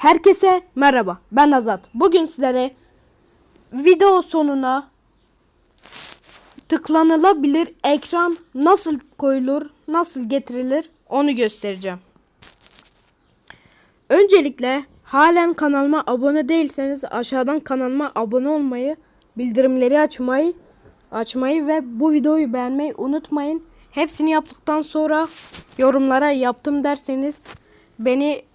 Herkese merhaba. Ben Azat. Bugün sizlere video sonuna tıklanılabilir ekran nasıl koyulur, nasıl getirilir onu göstereceğim. Öncelikle halen kanalıma abone değilseniz aşağıdan kanalıma abone olmayı, bildirimleri açmayı, açmayı ve bu videoyu beğenmeyi unutmayın. Hepsini yaptıktan sonra yorumlara yaptım derseniz beni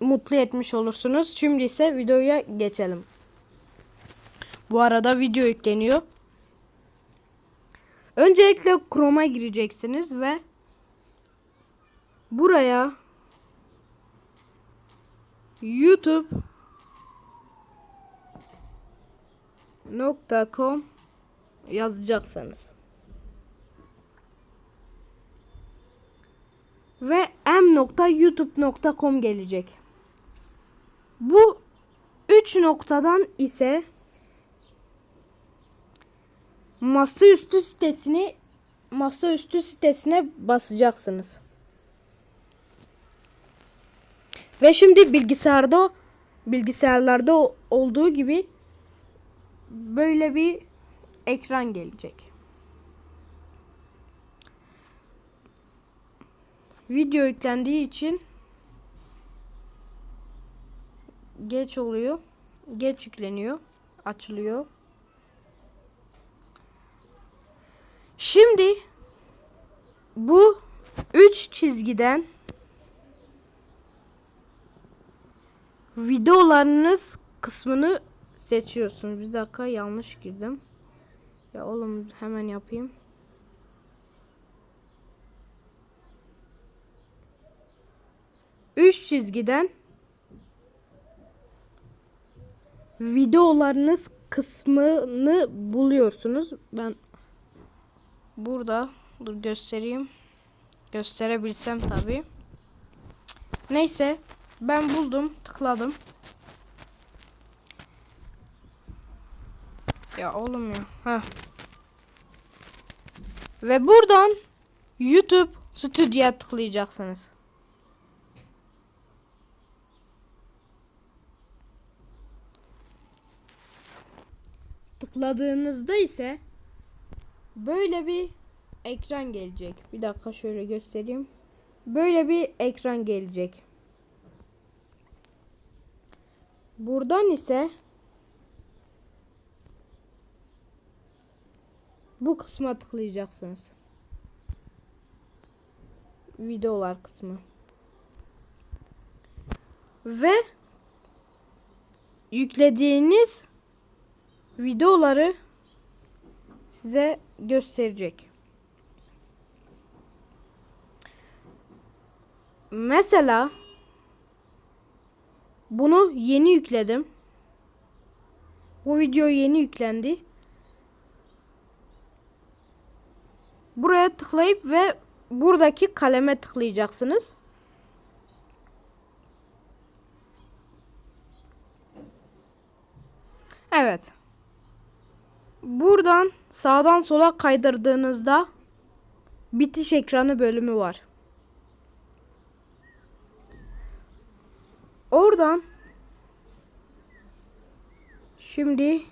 mutlu etmiş olursunuz. Şimdi ise videoya geçelim. Bu arada video yükleniyor. Öncelikle Chrome'a gireceksiniz ve buraya YouTube .com yazacaksınız. Ve m.youtube.com gelecek. Bu üç noktadan ise masaüstü sitesini masaüstü sitesine basacaksınız. Ve şimdi bilgisayarda bilgisayarlarda olduğu gibi böyle bir ekran gelecek. Video yüklendiği için geç oluyor. Geç yükleniyor. Açılıyor. Şimdi bu üç çizgiden videolarınız kısmını seçiyorsunuz. Bir dakika yanlış girdim. Ya oğlum hemen yapayım. Üç çizgiden videolarınız kısmını buluyorsunuz. Ben burada dur göstereyim. Gösterebilsem tabii. Neyse ben buldum, tıkladım. Ya oğlum ya. Ha. Ve buradan YouTube Studio'ya tıklayacaksınız. Tıkladığınızda ise böyle bir ekran gelecek. Bir dakika şöyle göstereyim. Böyle bir ekran gelecek. Buradan ise bu kısma tıklayacaksınız. Videolar kısmı. Ve yüklediğiniz videoları size gösterecek. Mesela bunu yeni yükledim. Bu video yeni yüklendi. Buraya tıklayıp ve buradaki kaleme tıklayacaksınız. Evet. Buradan sağdan sola kaydırdığınızda bitiş ekranı bölümü var. Oradan şimdi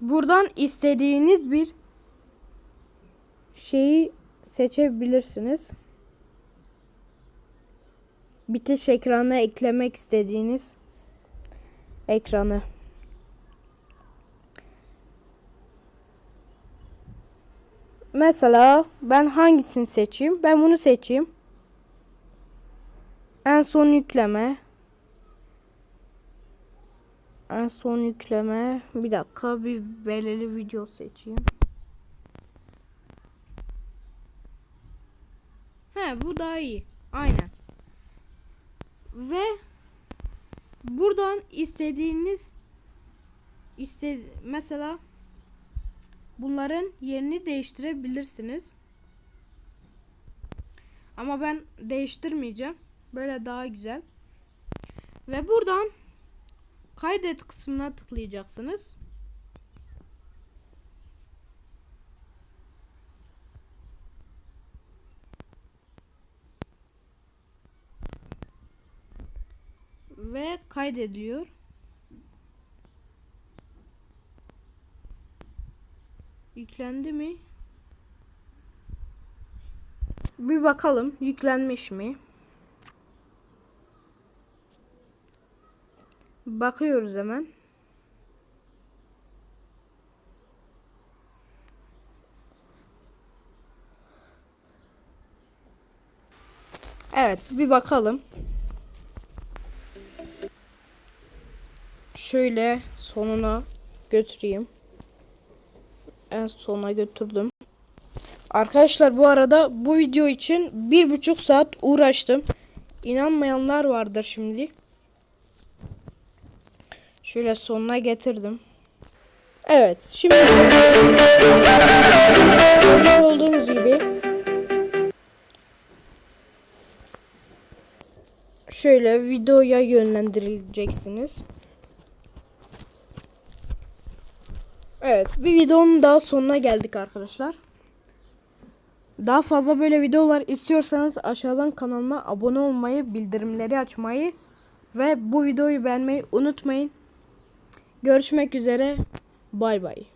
buradan istediğiniz bir şeyi seçebilirsiniz. Bitiş ekranına eklemek istediğiniz ekranı. Mesela ben hangisini seçeyim? Ben bunu seçeyim. En son yükleme. En son yükleme. Bir dakika bir belirli video seçeyim. He bu daha iyi. Aynen. Ve buradan istediğiniz iste mesela bunların yerini değiştirebilirsiniz. Ama ben değiştirmeyeceğim. Böyle daha güzel. Ve buradan kaydet kısmına tıklayacaksınız. Ve kaydediliyor. Yüklendi mi? Bir bakalım yüklenmiş mi? Bakıyoruz hemen. Evet, bir bakalım. Şöyle sonuna götüreyim. En sona götürdüm. Arkadaşlar bu arada bu video için bir buçuk saat uğraştım. İnanmayanlar vardır şimdi. Şöyle sonuna getirdim. Evet şimdi görmüş olduğunuz gibi şöyle videoya yönlendirileceksiniz. Evet bir videonun daha sonuna geldik arkadaşlar. Daha fazla böyle videolar istiyorsanız aşağıdan kanalıma abone olmayı, bildirimleri açmayı ve bu videoyu beğenmeyi unutmayın. Görüşmek üzere. Bay bay.